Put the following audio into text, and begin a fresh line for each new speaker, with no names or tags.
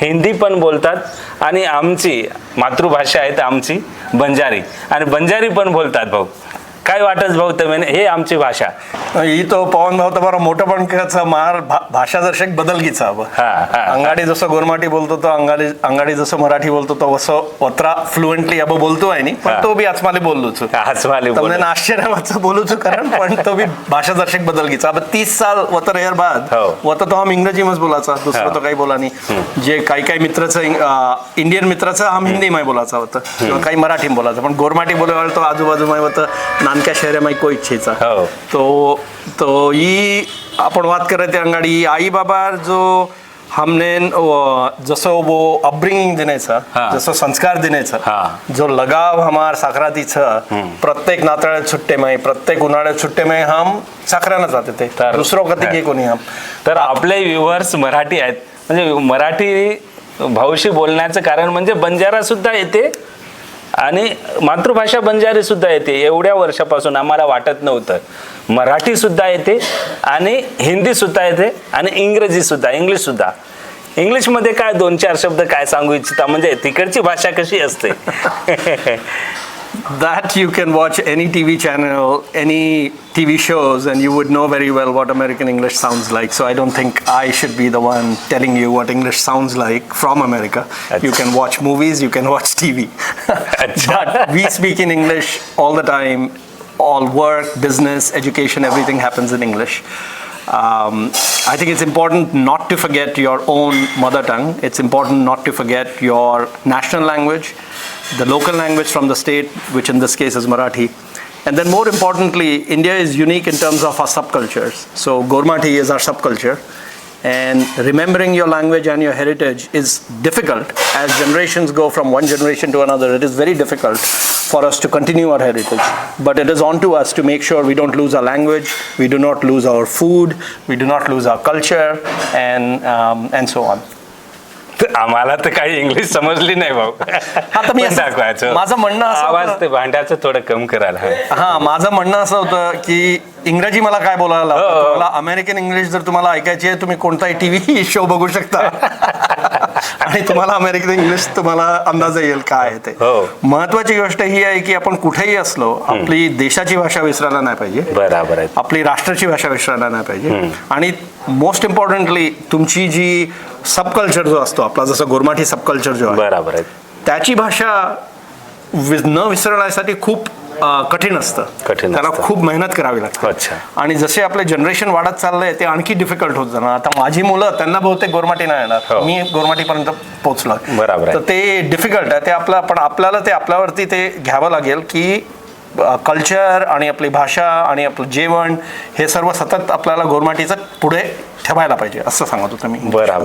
हिंदी पण बोलतात आणि आमची मातृभाषा आहे तर आमची बंजारी. आणि बंजारी पण बोलतात भाऊ. काय वाटत भाऊ तुम्ही? हे आमची भाषा.
तो पवन भाऊ तर मोठं पण मार भाषादर्शक
बदल घ्यायचा
अंगाडी जसं गोरमाटी बोलतो तो अंगाडी अंगाडी जसं मराठी बोलतो तो वस वत्रा फ्लुएंटली अब बोलतो आहे नी पण तो बी
आजमाले
बोललोच.
आजमाले
आश्चर्य वाटचं बोलूच कारण पण तो बी भाषादर्शक बदल बदलगीचा. अब तीस साल वतर एअर बाद वत तो हम इंग्रजी मच बोलायचा दुसरं तो काही बोला नाही जे काही काही मित्राचं इंडियन मित्राचं हम हिंदी माय बोलायचा होतं. किंवा काही मराठी बोलायचं पण गोरमाटी बोलायला तो आजूबाजू माय होतं नानक्या शहरामाई को इच्छेचा. तो तो ही आपण बात करत अंगाडी. आई बाबा जो हमने जसं वो अपब्रिंगिंग देण्याचा
हा.
जसं संस्कार देण्याचा
हा.
जो लगाव हमार साखरातीचं प्रत्येक नाताळ्यात सुट्टे माही प्रत्येक उन्हाळ्यात सुट्टे माही हम साखरानं जाते ते.
तर-
दुसरं कधी घे कोणी हम.
तर आपले व्ह्युअर्स मराठी आहेत. म्हणजे मराठी भाऊशी बोलण्याचं कारण म्हणजे बंजारा सुद्धा येते आणि मातृभाषा बंजारी सुद्धा येते. एवढ्या वर्षापासून आम्हाला वाटत नव्हतं. मराठी सुद्धा येते आणि हिंदी सुद्धा येते आणि इंग्रजी सुद्धा इंग्लिश सुद्धा. इंग्लिशमध्ये काय दोन चार शब्द काय सांगू इच्छिता? म्हणजे तिकडची भाषा कशी असते?
that you can watch any TV channel, any TV shows, and you would know very well what American English sounds like. So I don't think I should be the one telling you what English sounds like from America. You can watch movies, you can watch TV. but we speak in English all the time. All work, business, education, everything happens in English. Um, I think it's important not to forget your own mother tongue. It's important not to forget your national language, the local language from the state, which in this case is Marathi. And then more importantly, India is unique in terms of our subcultures. So Gormati is our subculture. And remembering your language and your heritage is difficult as generations go from one generation to another. It is very difficult for us to continue our heritage. But it is on to us to make sure we don't lose our language, we do not lose our food, we do not lose our culture, and, um, and so on.
आम्हाला तर काही English समजली नाही भाऊ
आता मी असं-
दाखवायचं
माझं म्हणणं असं
आवाज
होतं-
ते भांड्याचं थोडं कम करायला हवं.
हा माझं म्हणणं असं होतं की इंग्रजी मला काय बोलायला लावतं?
हो, हो.
तुम्हाला अमेरिकन इंग्लिश जर तुम्हाला ऐकायची आहे तुम्ही कोणताही टीव्ही शो बघू शकता आणि तुम्हाला अमेरिकन इंग्लिश तुम्हाला अंदाज येईल काय आहे ते.
हो.
महत्वाची गोष्ट ही आहे की आपण कुठेही असलो आपली देशाची भाषा विसरायला नाही पाहिजे.
बराबर आहे.
आपली राष्ट्राची भाषा विसरायला नाही पाहिजे. आणि मोस्ट इम्पॉर्टंटली तुमची जी सबकल्चर जो असतो आपला जसं गोरमाठी सबकल्चर जो आहे
बराबर आहे.
त्याची भाषा न विसरण्यासाठी खूप कठीण असतं.
कठीण
त्याला
असतं.
खूप मेहनत करावी लागते.
अच्छा.
आणि जसे आपले जनरेशन वाढत चाललंय ते आणखी डिफिकल्ट होत जाणार. आता माझी मुलं त्यांना बहुतेक गोरमाटी नाही येणार.
हो.
मी गोरमाटीपर्यंत पोहोचलो
बराबर आहे.
तर ते डिफिकल्ट आहे. ते आपलं पण आपल्याला ते आपल्यावरती ते घ्यावं लागेल की कल्चर आणि आपली भाषा आणि आपलं जेवण हे सर्व सतत आपल्याला गोरमाटीचं पुढे ठेवायला पाहिजे. असं सांगत होतं मी.
बराबर.